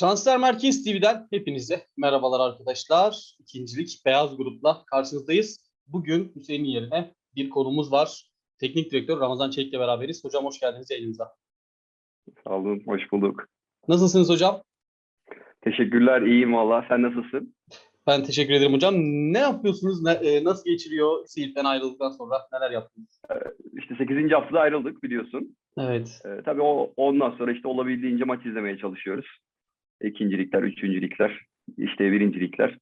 Transfer Merkez TV'den hepinize merhabalar arkadaşlar. İkincilik Beyaz Grup'la karşınızdayız. Bugün Hüseyin'in yerine bir konumuz var. Teknik Direktör Ramazan Çelik'le beraberiz. Hocam hoş geldiniz yayınımıza. Sağ olun, hoş bulduk. Nasılsınız hocam? Teşekkürler, iyiyim valla. Sen nasılsın? Ben teşekkür ederim hocam. Ne yapıyorsunuz? Ne, e, nasıl geçiriyor Siirt'ten ayrıldıktan sonra? Neler yaptınız? İşte 8. haftada ayrıldık biliyorsun. Evet. Ee, tabii o ondan sonra işte olabildiğince maç izlemeye çalışıyoruz. İkincilikler, üçüncülükler, işte birincilikler.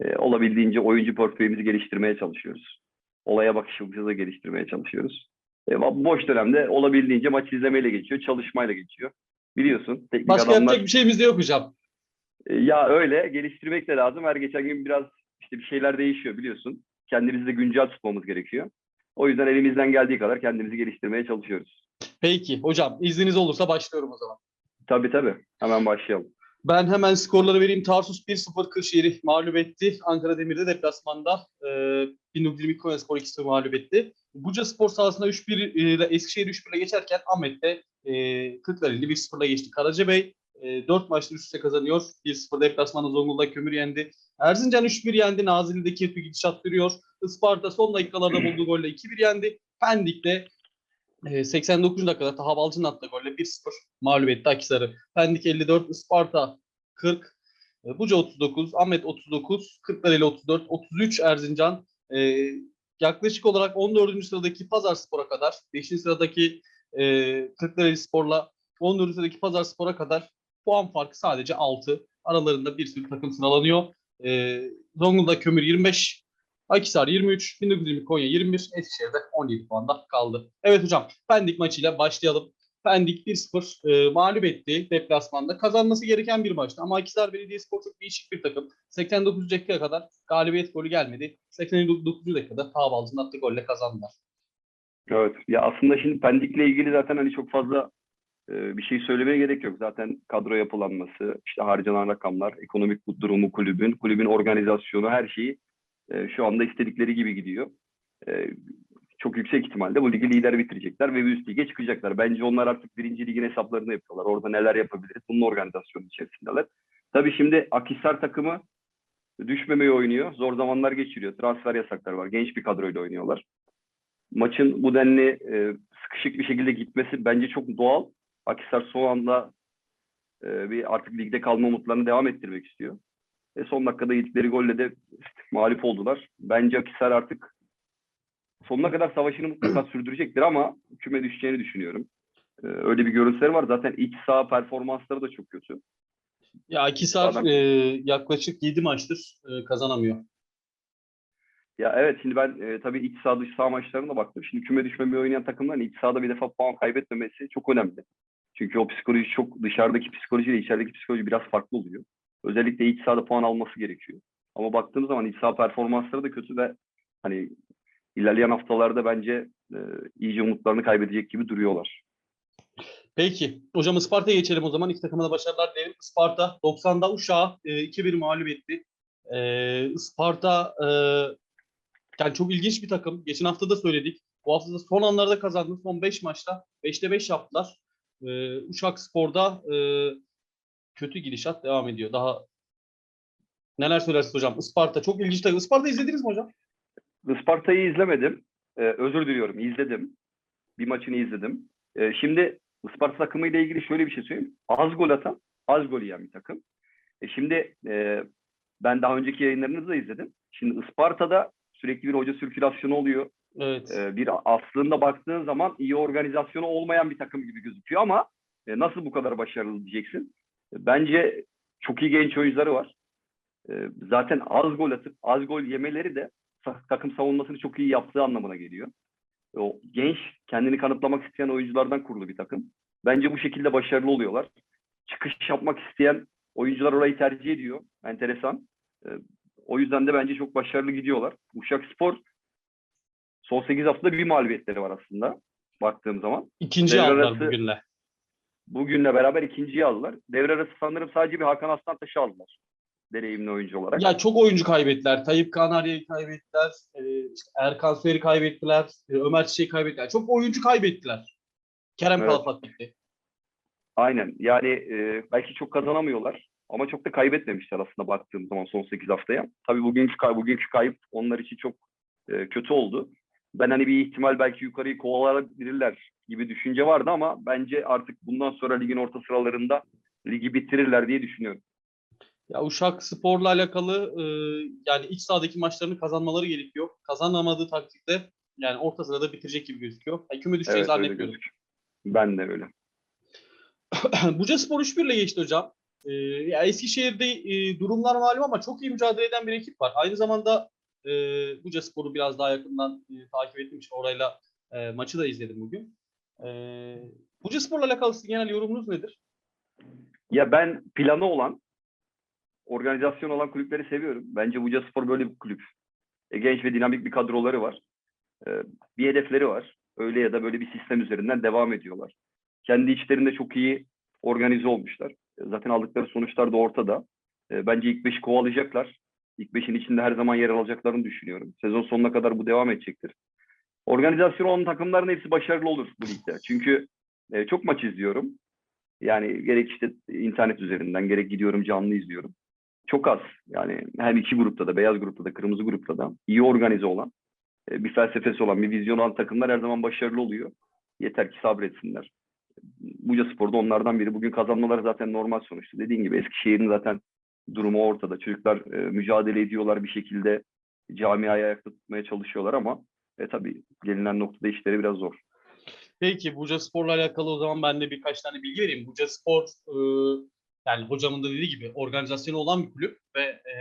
Ee, olabildiğince oyuncu portföyümüzü geliştirmeye çalışıyoruz. Olaya bakışımızı da geliştirmeye çalışıyoruz. Ee, boş dönemde olabildiğince maç izlemeyle geçiyor, çalışmayla geçiyor. Biliyorsun teknik Başka adamlar... yapacak bir şeyimiz de yok hocam. E, Ya öyle geliştirmek de lazım. Her geçen gün biraz işte bir şeyler değişiyor biliyorsun. Kendimizi de güncel tutmamız gerekiyor. O yüzden elimizden geldiği kadar kendimizi geliştirmeye çalışıyoruz. Peki hocam izniniz olursa başlıyorum o zaman. Tabii tabii. Hemen başlayalım. Ben hemen skorları vereyim. Tarsus 1-0 Kırşehir'i mağlup etti. Ankara Demir'de deplasmanda e, 1922 Konyaspor 2-0 mağlup etti. Buca Spor sahasında 3-1 ile Eskişehir 3-1 ile geçerken Ahmet de e, Kırklareli 1-0 ile geçti. Karacabey e, 4 maçta üst üste kazanıyor. 1-0 deplasmanda Zonguldak Kömür yendi. Erzincan 3-1 yendi. Nazilli'de Kirpi gidişat sürüyor. Isparta son dakikalarda bulduğu golle 2-1 yendi. Pendik'te e, 89. dakikada Taha Balcı'nın attığı golle 1-0 mağlup etti Akhisar'ı. Pendik 54, Isparta 40, e, Buca 39, Ahmet 39, Kırklareli 34, 33 Erzincan. E, yaklaşık olarak 14. sıradaki Pazarspor'a kadar, 5. sıradaki e, Kırklareli Spor'la 14. sıradaki Pazarspor'a kadar puan farkı sadece 6. Aralarında bir sürü takım sıralanıyor. E, Zonguldak Kömür 25, Akhisar 23, 1920 Konya 21, Eskişehir'de 17 puanda kaldı. Evet hocam, Pendik maçıyla başlayalım. Pendik 1-0 e, mağlup etti deplasmanda. Kazanması gereken bir maçtı ama Akhisar Belediyespor çok değişik bir takım. 89 dakikaya kadar galibiyet golü gelmedi. 89 dakikada Tabalcı'nın attığı golle kazandılar. Evet. Ya aslında şimdi Pendik'le ilgili zaten hani çok fazla e, bir şey söylemeye gerek yok. Zaten kadro yapılanması, işte harcanan rakamlar, ekonomik durumu kulübün, kulübün organizasyonu her şeyi e, şu anda istedikleri gibi gidiyor. E, çok yüksek ihtimalle bu ligi lider bitirecekler ve üst lige çıkacaklar. Bence onlar artık birinci ligin hesaplarını yapıyorlar. Orada neler yapabiliriz? Bunun organizasyonu içerisindeler. Tabii şimdi Akhisar takımı düşmemeye oynuyor. Zor zamanlar geçiriyor. Transfer yasaklar var. Genç bir kadroyla oynuyorlar. Maçın bu denli e, sıkışık bir şekilde gitmesi bence çok doğal. Akhisar son anda e, bir artık ligde kalma umutlarını devam ettirmek istiyor. E, son dakikada yedikleri golle de mağlup oldular. Bence Akhisar artık sonuna kadar savaşını mutlaka sürdürecektir ama küme düşeceğini düşünüyorum. Ee, öyle bir görüntüleri var. Zaten iç saha performansları da çok kötü. Ya Akhisar Adam- e, yaklaşık 7 maçtır e, kazanamıyor. Ya evet şimdi ben e, tabii iç saha dış saha maçlarına da baktım. Şimdi küme düşmemeyi oynayan takımların iç sahada bir defa puan kaybetmemesi çok önemli. Çünkü o psikoloji çok dışarıdaki psikolojiyle içerideki psikoloji biraz farklı oluyor. Özellikle iç sahada puan alması gerekiyor. Ama baktığımız zaman iç saha performansları da kötü ve hani ilerleyen haftalarda bence e, iyice umutlarını kaybedecek gibi duruyorlar. Peki. Hocam Isparta'ya geçelim o zaman. İki takıma da başarılar dilerim. Isparta 90'da Uşak'ı e, 2-1 mağlup etti. E, Isparta e, yani çok ilginç bir takım. Geçen hafta da söyledik. Bu hafta da son anlarda kazandı. Son 5 maçta 5'te 5 yaptılar. E, Uşak Spor'da e, kötü gidişat devam ediyor. Daha neler söylersiniz hocam? Isparta çok ilginç takım. Isparta izlediniz mi hocam? Isparta'yı izlemedim. Ee, özür diliyorum. izledim. Bir maçını izledim. Ee, şimdi Isparta takımıyla ilgili şöyle bir şey söyleyeyim. Az gol atan, az gol yiyen bir takım. E şimdi e, ben daha önceki yayınlarınızı da izledim. Şimdi Isparta'da sürekli bir hoca sirkülasyonu oluyor. Evet. Ee, bir aslında baktığın zaman iyi organizasyonu olmayan bir takım gibi gözüküyor ama e, nasıl bu kadar başarılı diyeceksin. Bence çok iyi genç oyuncuları var. E, zaten az gol atıp az gol yemeleri de ta- takım savunmasını çok iyi yaptığı anlamına geliyor. O genç, kendini kanıtlamak isteyen oyunculardan kurulu bir takım. Bence bu şekilde başarılı oluyorlar. Çıkış yapmak isteyen oyuncular orayı tercih ediyor. Enteresan. E, o yüzden de bence çok başarılı gidiyorlar. Uşak Spor son 8 haftada bir mağlubiyetleri var aslında baktığım zaman. İkinci aldılar bugünle. Bugünle beraber ikinciyi aldılar. Devre arası sanırım sadece bir Hakan Aslantaş'ı aldılar. Deneyimli oyuncu olarak. Ya çok oyuncu kaybettiler. Tayyip Kanarya'yı kaybettiler. İşte Erkan Suyer'i kaybettiler. e, Ömer Çiçek'i kaybettiler. Çok oyuncu kaybettiler. Kerem Evet. Kalafat gitti. Aynen. Yani e, belki çok kazanamıyorlar. Ama çok da kaybetmemişler aslında baktığım zaman son 8 haftaya. Tabii bugünkü, kay- bugünkü kayıp onlar için çok e, kötü oldu. Ben hani bir ihtimal belki yukarıyı kovalayabilirler gibi düşünce vardı ama bence artık bundan sonra ligin orta sıralarında ligi bitirirler diye düşünüyorum. Ya Uşak Spor'la alakalı e, yani iç sahadaki maçlarını kazanmaları gerekiyor. Kazanamadığı takdirde yani orta sırada bitirecek gibi gözüküyor. Yani küme düşeceğini Evet zannetmiyorum. Ben de öyle. Buca Spor 3-1 ile geçti hocam. Ee, ya Eskişehir'de e, durumlar malum ama çok iyi mücadele eden bir ekip var. Aynı zamanda e, Buca Spor'u biraz daha yakından e, takip ettim. İşte orayla e, maçı da izledim bugün. E, Buca Spor'la alakalı sizin genel yorumunuz nedir? Ya ben planı olan, organizasyon olan kulüpleri seviyorum. Bence Buca Spor böyle bir kulüp. E, genç ve dinamik bir kadroları var. E, bir hedefleri var. Öyle ya da böyle bir sistem üzerinden devam ediyorlar. Kendi içlerinde çok iyi organize olmuşlar. E, zaten aldıkları sonuçlar da ortada. E, bence ilk beşi kovalayacaklar. İlk beşin içinde her zaman yer alacaklarını düşünüyorum. Sezon sonuna kadar bu devam edecektir. Organizasyon olan takımların hepsi başarılı olur bu ligde. Çünkü e, çok maç izliyorum. Yani gerek işte internet üzerinden gerek gidiyorum canlı izliyorum. Çok az yani hem iki grupta da beyaz grupta da kırmızı grupta da iyi organize olan e, bir felsefesi olan bir vizyon olan takımlar her zaman başarılı oluyor. Yeter ki sabretsinler. Buca Spor'da onlardan biri. Bugün kazanmaları zaten normal sonuçta. Dediğin gibi Eskişehir'in zaten durumu ortada. Çocuklar e, mücadele ediyorlar bir şekilde camiayı ayakta tutmaya çalışıyorlar ama e, tabii gelinen noktada işleri biraz zor. Peki Buca Spor'la alakalı o zaman ben de birkaç tane bilgi vereyim. Buca Spor e, yani hocamın da dediği gibi organizasyonu olan bir kulüp ve e,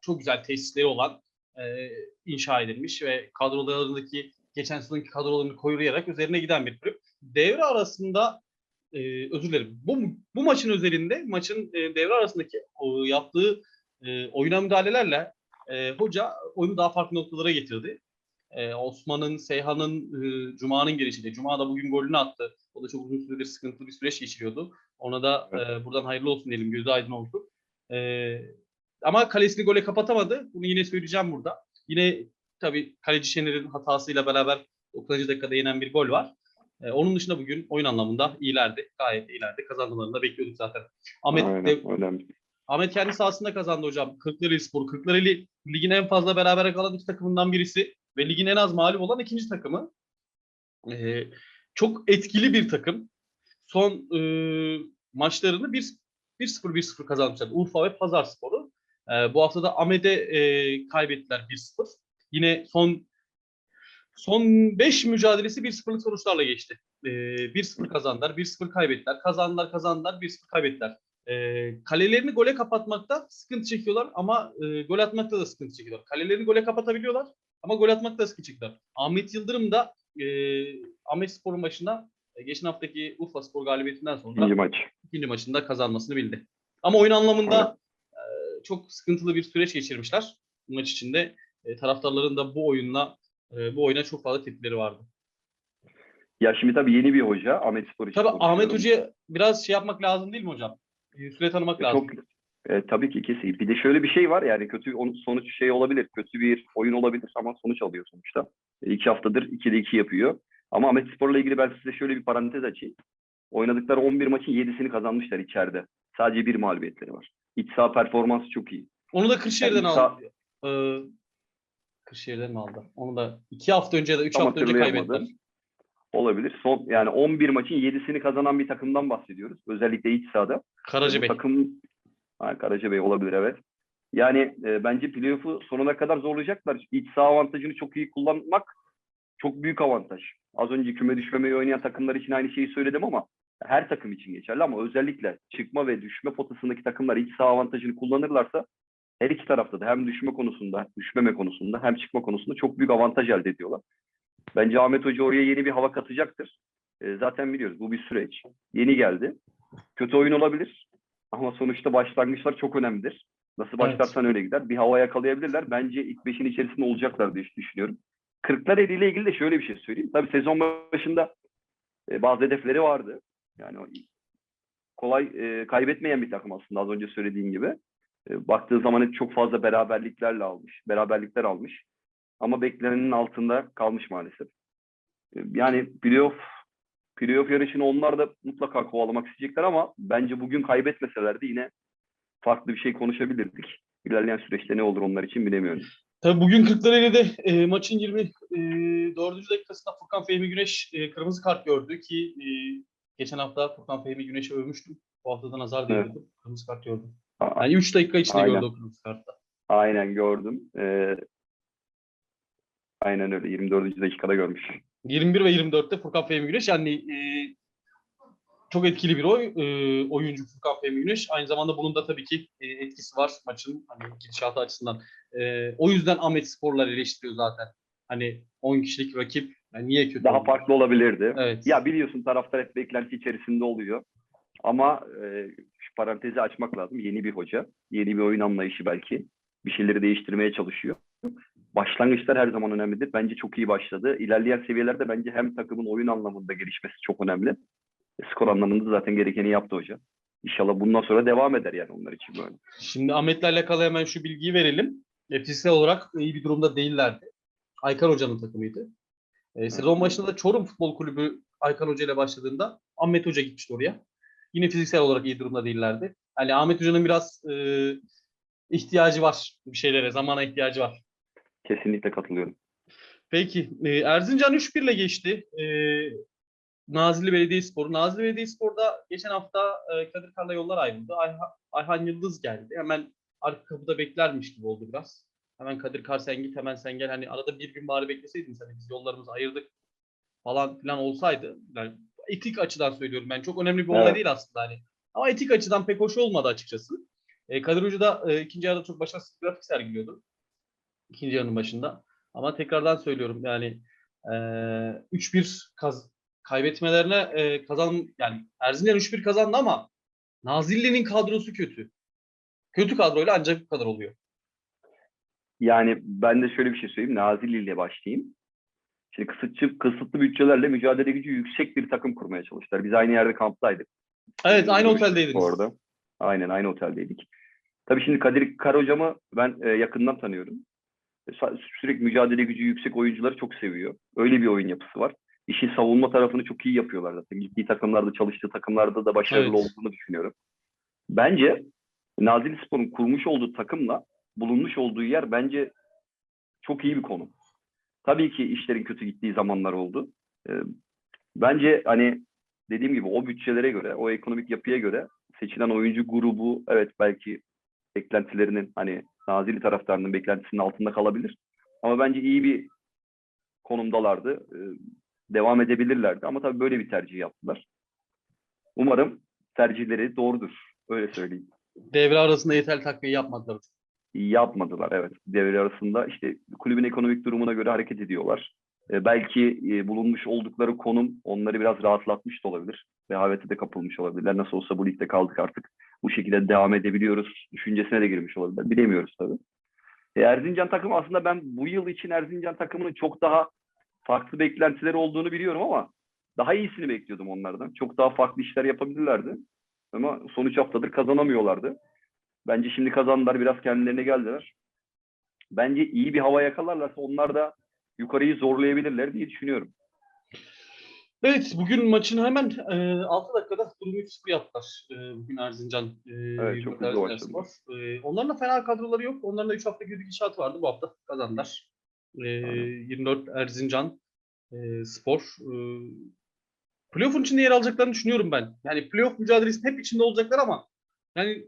çok güzel tesisleri olan e, inşa edilmiş ve kadrolarındaki geçen sezonki kadrolarını koruyarak üzerine giden bir kulüp. Devre arasında e, özür dilerim. Bu, bu maçın özelinde maçın e, devre arasındaki o, yaptığı e, oyuna müdahalelerle e, hoca oyunu daha farklı noktalara getirdi. E, Osman'ın, Seyhan'ın, e, Cuma'nın gelişiyle. Cuma da bugün golünü attı. O da çok uzun süredir sıkıntılı bir süreç geçiriyordu. Ona da e, buradan hayırlı olsun diyelim. Gözü aydın olsun. E, ama kalesini gole kapatamadı. Bunu yine söyleyeceğim burada. Yine tabii kaleci Şener'in hatasıyla beraber 90. dakikada yenen bir gol var. E, onun dışında bugün oyun anlamında iyilerdi. Gayet iyilerdi. Kazanmalarını da bekliyorduk zaten. Ahmet Aynen, de, önemli. Ahmet kendi sahasında kazandı hocam. Kırklareli Spor. Kırklareli ligin en fazla beraber kalan iki takımından birisi ve ligin en az mağlup olan ikinci takımı. Ee, çok etkili bir takım. Son e, maçlarını 1 1-0 1-0 kazanmışlar. Urfa ve Pazar Sporu. Ee, bu hafta da Ahmet'e e, kaybettiler 1-0. Yine son son 5 mücadelesi 1-0'lık sonuçlarla geçti. Ee, 1-0 kazandılar, 1-0 kaybettiler. Kazandılar, kazandılar, 1-0 kaybettiler. E, kalelerini gole kapatmakta sıkıntı çekiyorlar ama e, gol atmakta da sıkıntı çekiyorlar. Kalelerini gole kapatabiliyorlar ama gol atmakta da sıkıntı çekiyorlar. Ahmet Yıldırım da e, Ahmet Spor'un başında e, geçen haftaki Urfa Spor galibiyetinden sonra İkinci maç. ikinci maçında kazanmasını bildi. Ama oyun anlamında e, çok sıkıntılı bir süreç geçirmişler. Bu maç içinde e, taraftarların da bu oyunla e, bu oyuna çok fazla tepkileri vardı. Ya şimdi tabii yeni bir hoca Ahmet Spor için. Tabii Ahmet. Hoca'ya biraz şey yapmak lazım değil mi hocam? E, süre tanımak lazım. Çok e, tabii ki kesin. Bir de şöyle bir şey var yani kötü on- sonuç şey olabilir. Kötü bir oyun olabilir ama sonuç alıyor sonuçta. E, iki haftadır 2'de 2 yapıyor. Ama Ahmet Spor'la ilgili ben size şöyle bir parantez açayım. Oynadıkları 11 maçın 7'sini kazanmışlar içeride. Sadece bir mağlubiyetleri var. İç saha performansı çok iyi. Onu da Kırşehir'den Yani aldı. Ee, Kırşehir'den mi aldı? Onu da iki hafta önce ya da üç Tam hafta önce kaybettiler. Olabilir. Son yani 11 maçın 7'sini kazanan bir takımdan bahsediyoruz. Özellikle iç sahada. Karacabey. Takım ha, Karacabey olabilir evet. Yani e, bence playoff'u sonuna kadar zorlayacaklar. İç saha avantajını çok iyi kullanmak çok büyük avantaj. Az önce küme düşmemeyi oynayan takımlar için aynı şeyi söyledim ama her takım için geçerli ama özellikle çıkma ve düşme potasındaki takımlar iç saha avantajını kullanırlarsa her iki tarafta da hem düşme konusunda, düşmeme konusunda hem çıkma konusunda çok büyük avantaj elde ediyorlar. Bence Ahmet Hoca oraya yeni bir hava katacaktır. E, zaten biliyoruz bu bir süreç. Yeni geldi. Kötü oyun olabilir ama sonuçta başlangıçlar çok önemlidir. Nasıl başlarsan öyle gider. Bir hava yakalayabilirler. Bence ilk beşin içerisinde olacaklar diye düşünüyorum. Kırklareli ile ilgili de şöyle bir şey söyleyeyim. Tabii sezon başında e, bazı hedefleri vardı. Yani o kolay e, kaybetmeyen bir takım aslında az önce söylediğim gibi. E, baktığı zaman hep çok fazla beraberliklerle almış. Beraberlikler almış. Ama beklenenin altında kalmış maalesef. E, yani playoff playoff yarışını onlar da mutlaka kovalamak isteyecekler ama bence bugün kaybetmeselerdi yine farklı bir şey konuşabilirdik. İlerleyen süreçte ne olur onlar için bilemiyorum. Tabii bugün Kırklareli'de e, maçın 24. dakikasında Furkan Fehmi Güneş e, kırmızı kart gördü ki e, geçen hafta Furkan Fehmi Güneş'i övmüştüm. Bu hafta da nazar Evet. değdirdi. Kırmızı kart gördü. Yani 3 dakika içinde Aynen. gördü o kırmızı kartı. Aynen gördüm. Ee, aynen öyle. 24. dakikada görmüş. 21 ve 24'te Furkan Fehmi Güneş yani e, çok etkili bir oy, e, oyuncu Furkan Fehmi Güneş. Aynı zamanda bunun da tabii ki e, etkisi var maçın hani gidişatı açısından. E, o yüzden Ahmet Sporlar eleştiriyor zaten. Hani 10 kişilik rakip yani niye kötü Daha oldu? farklı olabilirdi. Evet. Ya biliyorsun taraftar hep beklenti içerisinde oluyor. Ama e, şu parantezi açmak lazım. Yeni bir hoca, yeni bir oyun anlayışı belki. Bir şeyleri değiştirmeye çalışıyor. Başlangıçlar her zaman önemlidir. Bence çok iyi başladı. İlerleyen seviyelerde bence hem takımın oyun anlamında gelişmesi çok önemli. E, Skor anlamında zaten gerekeni yaptı hoca. İnşallah bundan sonra devam eder yani onlar için böyle. Şimdi Ahmet'le alakalı hemen şu bilgiyi verelim. E, fiziksel olarak iyi bir durumda değillerdi. Aykan Hoca'nın takımıydı. E, sezon başında da Çorum Futbol Kulübü Aykan Hoca ile başladığında Ahmet Hoca gitmişti oraya. Yine fiziksel olarak iyi durumda değillerdi. Yani Ahmet Hoca'nın biraz e, ihtiyacı var bir şeylere, zamana ihtiyacı var. Kesinlikle katılıyorum. Peki e, Erzincan 3-1 ile geçti. E, Nazilli Belediyespor'u. Nazilli Belediyespor'da geçen hafta e, Kadir Kar'la yollar ayrıldı. Ayha- Ayhan Yıldız geldi. Hemen arka kapıda beklermiş gibi oldu biraz. Hemen Kadir Kar sen git hemen sen gel. Hani arada bir gün bari bekleseydin sen biz yollarımızı ayırdık falan filan olsaydı. Yani etik açıdan söylüyorum ben. Çok önemli bir olay Evet. değil aslında hani. Ama etik açıdan pek hoş olmadı açıkçası. E, Kadir Hoca da e, ikinci yarıda çok başarısız grafik sergiliyordu. İkinci yarının başında. Ama tekrardan söylüyorum yani e, 3-1 kaz kaybetmelerine e, kazan yani Erzincan 3-1 kazandı ama Nazilli'nin kadrosu kötü. Kötü kadroyla ancak bu kadar oluyor. Yani ben de şöyle bir şey söyleyeyim. Nazilli ile başlayayım. Şimdi kısıtçı, kısıtlı bütçelerle mücadele gücü yüksek bir takım kurmaya çalıştılar. Biz aynı yerde kamptaydık. Evet aynı oteldeydiniz. Orada. Aynen aynı oteldeydik. Tabii şimdi Kadir Kar hocamı ben e, yakından tanıyorum. E, Sürekli mücadele gücü yüksek oyuncuları çok seviyor. Öyle bir oyun yapısı var. İşin savunma tarafını çok iyi yapıyorlar zaten. Gittiği takımlarda, çalıştığı takımlarda da başarılı Evet. olduğunu düşünüyorum. Bence Nazilli Spor'un kurmuş olduğu takımla bulunmuş olduğu yer bence çok iyi bir konum. Tabii ki işlerin kötü gittiği zamanlar oldu. Ee, bence hani dediğim gibi o bütçelere göre, o ekonomik yapıya göre seçilen oyuncu grubu evet belki beklentilerinin hani Nazilli taraftarının beklentisinin altında kalabilir. Ama bence iyi bir konumdalardı. Ee, devam edebilirlerdi. Ama tabii böyle bir tercih yaptılar. Umarım tercihleri doğrudur. Öyle söyleyeyim. Devre arasında yeterli takviye yapmadılar. Yapmadılar evet. Devre arasında işte kulübün ekonomik durumuna göre hareket ediyorlar. E, belki e, bulunmuş oldukları konum onları biraz rahatlatmış da olabilir. Rehavete de kapılmış olabilirler. Nasıl olsa bu ligde kaldık artık. Bu şekilde devam edebiliyoruz. Düşüncesine de girmiş olabilirler. Bilemiyoruz tabii. E, Erzincan takımı aslında ben bu yıl için Erzincan takımının çok daha farklı beklentileri olduğunu biliyorum ama daha iyisini bekliyordum onlardan. Çok daha farklı işler yapabilirlerdi. Ama son üç haftadır kazanamıyorlardı. Bence şimdi kazandılar, biraz kendilerine geldiler. Bence iyi bir hava yakalarlarsa onlar da yukarıyı zorlayabilirler diye düşünüyorum. Evet bugün maçın hemen e, 6 dakikada durumu 3-0 yaptılar. E, bugün Erzincan. E, Evet, çok 24 hızlı başladı. E, onların da fena kadroları yok. Onların da 3 hafta bir gidişat vardı. Bu hafta kazandılar. E, 24 Erzincan e, Spor. E, playoff'un içinde yer alacaklarını düşünüyorum ben. Yani playoff mücadelesinin hep içinde olacaklar ama yani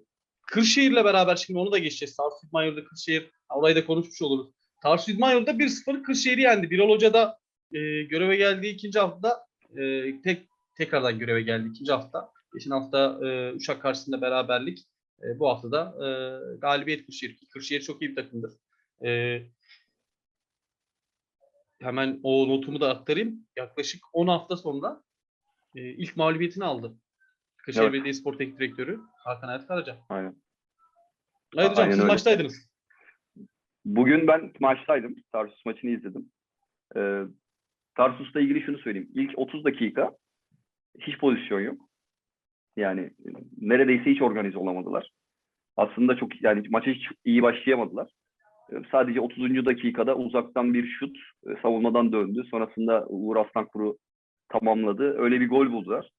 Kırşehir'le beraber şimdi onu da geçeceğiz. Tarsus İdmanyur'da Kırşehir. Orayı da konuşmuş oluruz. Tarsus İdmanyur'da 1-0 Kırşehir'i yendi. Birol Hoca da e, göreve geldiği ikinci hafta e, tek tekrardan göreve geldi ikinci hafta. Geçen hafta e, Uşak karşısında beraberlik. E, bu hafta da e, galibiyet Kırşehir. Kırşehir çok iyi bir takımdır. E, hemen o notumu da aktarayım. Yaklaşık 10 hafta sonra e, ilk mağlubiyetini aldı. Kırşehir Evet. Belediyespor Teknik Direktörü Hakan Hayat Karaca. Aynen. Evet hocam Aynen siz öyle. maçtaydınız. Bugün ben maçtaydım. Tarsus maçını izledim. Ee, Tarsus'la ilgili şunu söyleyeyim. İlk 30 dakika hiç pozisyon yok. Yani e, neredeyse hiç organize olamadılar. Aslında çok yani maça hiç iyi başlayamadılar. Ee, Sadece 30. dakikada uzaktan bir şut e, savunmadan döndü. Sonrasında Uğur Aslankuru tamamladı. Öyle bir gol buldular.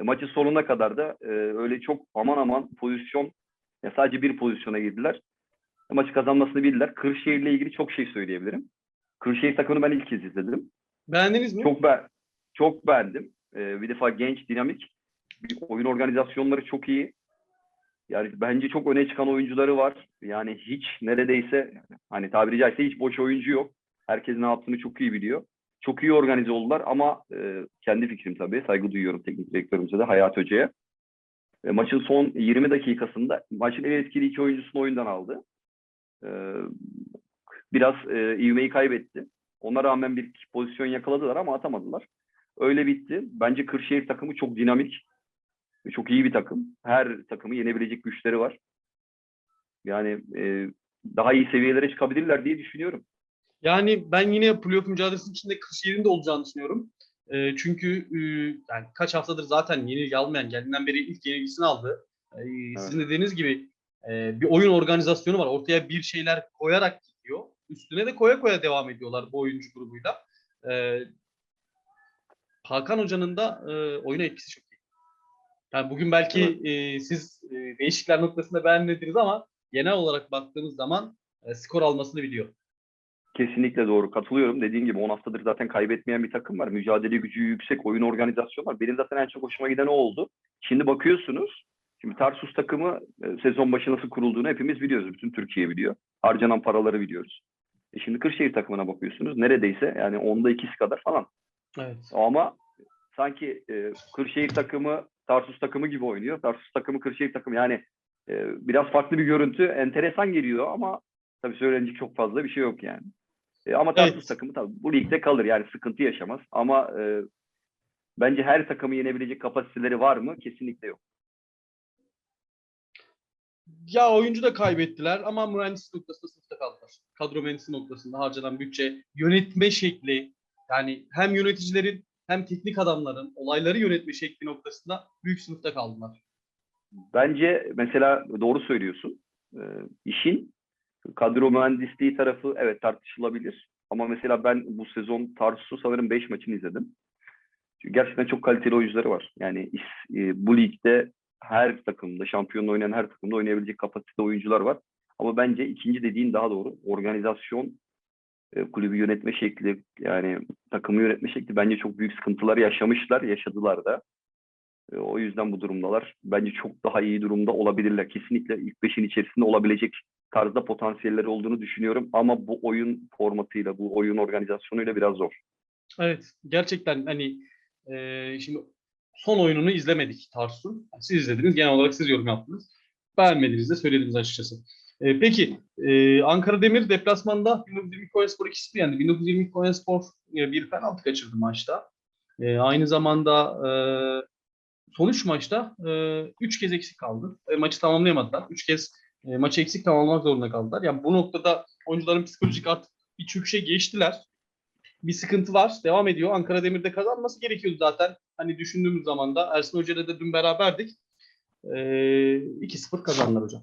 E, Maçın sonuna kadar da e, öyle çok aman aman pozisyon Ya sadece bir pozisyona girdiler. Maçı kazanmasını bildiler. Kırşehir'le ilgili çok şey söyleyebilirim. Kırşehir takımını ben ilk kez izledim. Beğendiniz mi? Çok be çok beğendim. Ee, bir defa genç, dinamik. Bir oyun organizasyonları çok iyi. Yani bence çok öne çıkan oyuncuları var. Yani hiç neredeyse hani tabiri caizse hiç boş oyuncu yok. Herkes ne yaptığını çok iyi biliyor. Çok iyi organize oldular ama e, kendi fikrim tabii. Saygı duyuyorum teknik direktörümüze de Hayat Hoca'ya. E, maçın son 20 dakikasında maçın en etkili iki oyuncusunu oyundan aldı. E, biraz e, ivmeyi kaybetti. Ona rağmen bir pozisyon yakaladılar ama atamadılar. Öyle bitti. Bence Kırşehir takımı çok dinamik çok iyi bir takım. Her takımı yenebilecek güçleri var. Yani e, daha iyi seviyelere çıkabilirler diye düşünüyorum. Yani ben yine playoff mücadelesinin içinde Kırşehir'in de olacağını düşünüyorum. E, çünkü e, yani kaç haftadır zaten yenilgi almayan, geldiğinden beri ilk yenilgisini aldı. E, Sizin dediğiniz gibi e, bir oyun organizasyonu var. Ortaya bir şeyler koyarak gidiyor. Üstüne de koya koya devam ediyorlar bu oyuncu grubuyla. E, Hakan Hoca'nın da e, oyuna etkisi çok iyi. Yani bugün belki e, siz e, değişiklikler noktasında beğenmediniz ama genel olarak baktığımız zaman e, skor almasını biliyor. Kesinlikle doğru. Katılıyorum. Dediğim gibi 10 haftadır zaten kaybetmeyen bir takım var. Mücadele gücü yüksek, oyun organizasyonu var. Benim zaten en çok hoşuma giden o oldu. Şimdi bakıyorsunuz, şimdi Tarsus takımı e, sezon başı nasıl kurulduğunu hepimiz biliyoruz. Bütün Türkiye biliyor. Harcanan paraları biliyoruz. E şimdi Kırşehir takımına bakıyorsunuz. Neredeyse yani onda ikisi kadar falan. Evet. Ama sanki e, Kırşehir takımı Tarsus takımı gibi oynuyor. Tarsus takımı Kırşehir takımı yani e, biraz farklı bir görüntü. Enteresan geliyor ama tabii söylenecek çok fazla bir şey yok yani. E, ama Tarsus Evet. takımı tabii bu ligde kalır yani sıkıntı yaşamaz. Ama e, bence her takımı yenebilecek kapasiteleri var mı? Kesinlikle yok. Ya oyuncu da kaybettiler ama mühendislik noktasında sınıfta kaldılar. Kadro mühendisliği noktasında harcanan bütçe, yönetme şekli yani hem yöneticilerin hem teknik adamların olayları yönetme şekli noktasında büyük sınıfta kaldılar. Bence mesela doğru söylüyorsun. E, işin kadro mühendisliği tarafı evet tartışılabilir. Ama mesela ben bu sezon Tarsus'u sanırım 5 maçını izledim. Çünkü gerçekten çok kaliteli oyuncuları var. Yani e, bu ligde her takımda, şampiyonla oynayan her takımda oynayabilecek kapasitede oyuncular var. Ama bence ikinci dediğin daha doğru. Organizasyon, e, kulübü yönetme şekli, yani takımı yönetme şekli bence çok büyük sıkıntılar yaşamışlar, yaşadılar da. E, O yüzden bu durumdalar. Bence çok daha iyi durumda olabilirler. Kesinlikle ilk beşin içerisinde olabilecek tarzda potansiyelleri olduğunu düşünüyorum. Ama bu oyun formatıyla, bu oyun organizasyonuyla biraz zor. Evet gerçekten hani e, şimdi son oyununu izlemedik Tarsus'un. Siz izlediniz genel olarak siz yorum yaptınız. Beğenmediğinizi de söylediniz açıkçası. E, peki e, Ankara Demir deplasmanda 1922 Konyaspor 2-0 yendi. 1922 Konyaspor e, bir penaltı kaçırdı maçta. E, aynı zamanda e, son 3 maçta 3 kez eksik kaldı. E, maçı tamamlayamadılar. 3 kez e, maçı eksik tamamlamak zorunda kaldılar. Yani bu noktada oyuncuların psikolojik artık bir çöküşe geçtiler. Bir sıkıntı var. Devam ediyor. Ankara Demir'de kazanması gerekiyordu zaten. Hani düşündüğümüz zaman da Ersin Hoca'yla da dün beraberdik. E, 2-0 kazandılar hocam.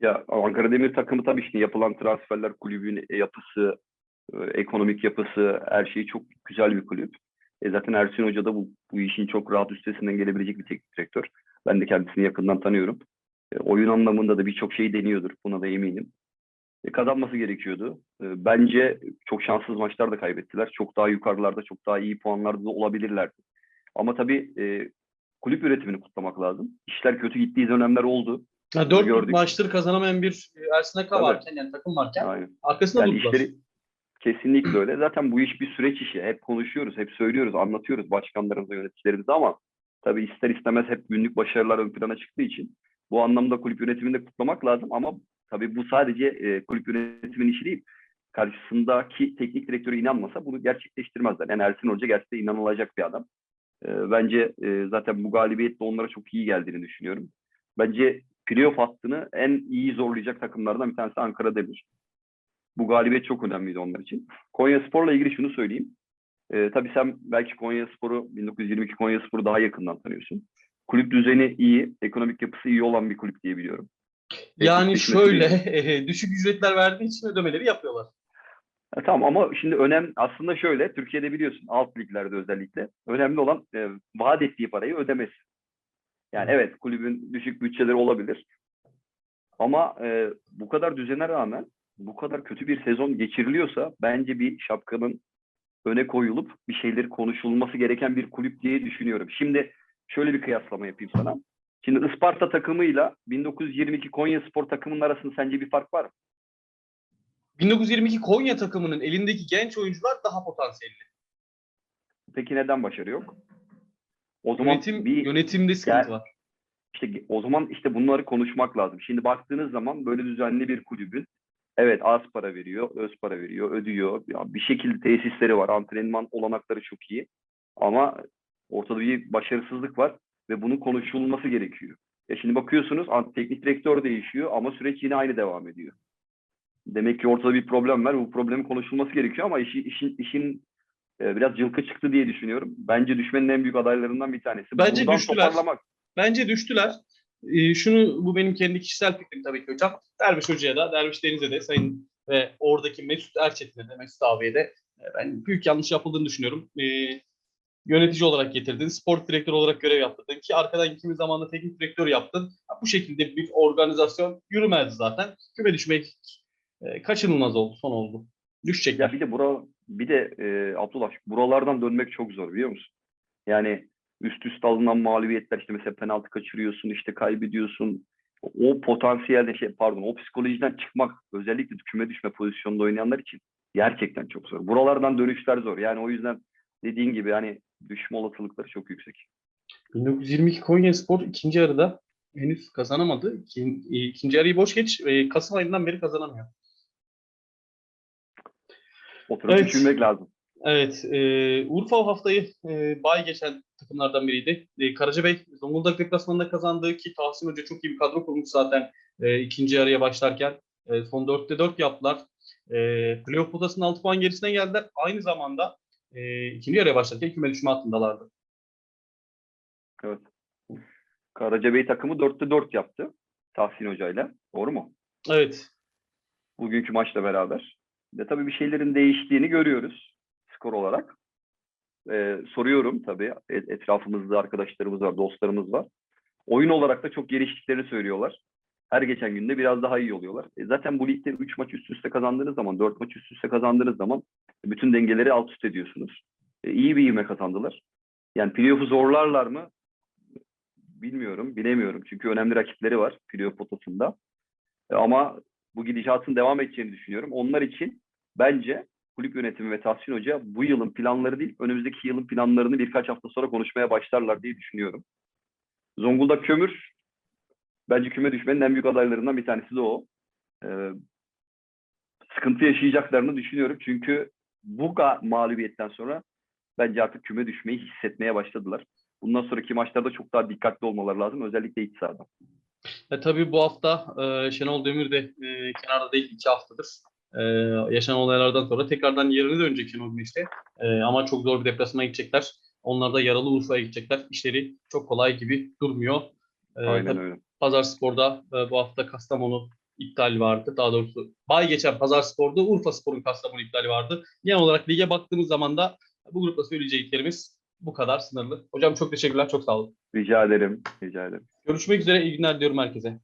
Ya Ankara Demir takımı tabii işte yapılan transferler, kulübün yapısı, e, ekonomik yapısı, her şeyi çok güzel bir kulüp. E zaten Ersin Hoca da bu, bu işin çok rahat üstesinden gelebilecek bir teknik direktör. Ben de kendisini yakından tanıyorum. E, oyun anlamında da birçok şey deniyordur. Buna da eminim. E, kazanması gerekiyordu. E, bence çok şanssız maçlar da kaybettiler. Çok daha yukarılarda, çok daha iyi puanlarda da olabilirlerdi. Ama tabii e, kulüp yönetimini kutlamak lazım. İşler kötü gittiği dönemler oldu. Ya 4 gördük. maçtır kazanamayan bir Ersin Aka varken yani takım varken Aynen. arkasında Yani işleri kesinlikle öyle. Zaten bu iş bir süreç işi. Hep konuşuyoruz, hep söylüyoruz, anlatıyoruz başkanlarımıza, yöneticilerimize ama tabii ister istemez hep günlük başarılar ön plana çıktığı için bu anlamda kulüp yönetimini de kutlamak lazım ama tabii bu sadece e, kulüp yönetiminin işi değil. Karşısındaki teknik direktörü inanmasa bunu gerçekleştirmezler. Yani Ersin Hoca gerçekten inanılacak bir adam. E, bence e, zaten bu galibiyet de onlara çok iyi geldiğini düşünüyorum. Bence playoff hattını en iyi zorlayacak takımlardan bir tanesi Ankara Demir. Bu galibiyet çok önemliydi onlar için. Konya Spor'la ilgili şunu söyleyeyim. Ee, tabii sen belki Konya Spor'u 1922 Konya Spor'u daha yakından tanıyorsun. Kulüp düzeni iyi, ekonomik yapısı iyi olan bir kulüp diye biliyorum. Yani Teknik şöyle yönetimi- düşük ücretler verdiği için ödemeleri yapıyorlar. Ha, tamam ama şimdi önem aslında şöyle Türkiye'de biliyorsun alt liglerde özellikle önemli olan e, vaat ettiği parayı ödemesi. Yani evet kulübün düşük bütçeleri olabilir. Ama e, bu kadar düzene rağmen bu kadar kötü bir sezon geçiriliyorsa bence bir şapkanın öne koyulup bir şeyleri konuşulması gereken bir kulüp diye düşünüyorum. Şimdi şöyle bir kıyaslama yapayım sana. Şimdi Isparta takımıyla 1922 Konya Spor takımının arasında sence bir fark var mı? 1922 Konya takımının elindeki genç oyuncular daha potansiyelli. Peki neden başarı yok? O zaman Yönetim, bir yönetimde sıkıntı Yani- var. İşte o zaman işte bunları konuşmak lazım. Şimdi baktığınız zaman böyle düzenli bir kulübün evet az para veriyor, öz para veriyor, ödüyor. Ya bir şekilde tesisleri var, antrenman olanakları çok iyi. Ama ortada bir başarısızlık var ve bunun konuşulması gerekiyor. Ya şimdi bakıyorsunuz teknik direktör değişiyor ama süreç yine aynı devam ediyor. Demek ki ortada bir problem var. Bu problemin konuşulması gerekiyor ama işi, işin işin e, biraz cılkı çıktı diye düşünüyorum. Bence düşmenin en büyük adaylarından bir tanesi. Bence Buradan düştüler. toparlamak. Bence düştüler. Ee, şunu bu benim kendi kişisel fikrim tabii ki hocam. Derviş Hoca'ya da, Derviş Deniz'e de, Sayın ve oradaki Mesut Erçetin'e de, Mesut abiye de e, ben büyük yanlış yapıldığını düşünüyorum. Ee, yönetici olarak getirdin, spor direktör olarak görev yaptırdın ki arkadan kimi zaman da teknik direktör yaptın. Bu şekilde bir organizasyon yürümezdi zaten. Küme düşmek e, kaçınılmaz oldu, son oldu. Düşecekler. Ya bir de bura bir de e, Abdullah buralardan dönmek çok zor biliyor musun? Yani üst üste alınan mağlubiyetler işte mesela penaltı kaçırıyorsun işte kaybediyorsun. O potansiyelde şey pardon o psikolojiden çıkmak özellikle küme düşme pozisyonunda oynayanlar için gerçekten çok zor. Buralardan dönüşler zor. Yani o yüzden dediğin gibi hani düşme olasılıkları çok yüksek. 1922 Konya Spor ikinci yarıda henüz kazanamadı. İkin- İkinci yarıyı boş geç. e, Kasım ayından beri kazanamıyor. Oturup Evet. düşünmek lazım. Evet, e, Urfa haftayı e, bay geçen takımlardan biriydi. E, Karacabey Zonguldak deplasmanında kazandı ki Tahsin Hoca çok iyi bir kadro kurmuş zaten e, ikinci yarıya başlarken. E, son 4'te 4 yaptılar. E, playoff potasının 6 puan gerisine geldiler. Aynı zamanda e, ikinci yarıya başlarken küme düşme hattındalardı. Evet. Karacabey takımı 4'te 4 yaptı Tahsin Hoca ile. Doğru mu? Evet, bugünkü maçla beraber. Ve tabii bir şeylerin değiştiğini görüyoruz skor olarak. Ee, soruyorum tabii et- etrafımızda arkadaşlarımız var, dostlarımız var. Oyun olarak da çok geliştiklerini söylüyorlar. Her geçen günde biraz daha iyi oluyorlar. E zaten bu ligde 3 maç üst üste kazandığınız zaman, 4 maç üst üste kazandığınız zaman bütün dengeleri alt üst ediyorsunuz. E, iyi bir ivme kazandılar. Yani playoff'u zorlarlar mı? Bilmiyorum, bilemiyorum. Çünkü önemli rakipleri var playoff potasında. E, ama bu gidişatın devam edeceğini düşünüyorum. Onlar için bence kulüp yönetimi ve Tahsin Hoca bu yılın planları değil, önümüzdeki yılın planlarını birkaç hafta sonra konuşmaya başlarlar diye düşünüyorum. Zonguldak Kömür bence küme düşmenin en büyük adaylarından bir tanesi de o. Ee, sıkıntı yaşayacaklarını düşünüyorum. Çünkü bu mağlubiyetten sonra bence artık küme düşmeyi hissetmeye başladılar. Bundan sonraki maçlarda çok daha dikkatli olmaları lazım. Özellikle iç sahada. E, tabii bu hafta e, Şenol Demir de e, kenarda değil iki haftadır. E, yaşanan olaylardan sonra tekrardan yerine dönecek Şenol Güneş'te. E, ama çok zor bir deplasmana gidecekler. Onlar da yaralı Urfa'ya gidecekler. İşleri çok kolay gibi durmuyor. E, Aynen öyle. Pazar Spor'da e, bu hafta Kastamonu iptal vardı. Daha doğrusu bay geçen Pazar Spor'da Urfa Spor'un Kastamonu iptali vardı. Genel olarak lige baktığımız zaman da bu grupta söyleyeceklerimiz bu kadar sınırlı. Hocam çok teşekkürler, çok sağ olun. Rica ederim. Rica ederim. Görüşmek üzere, iyi günler diyorum herkese.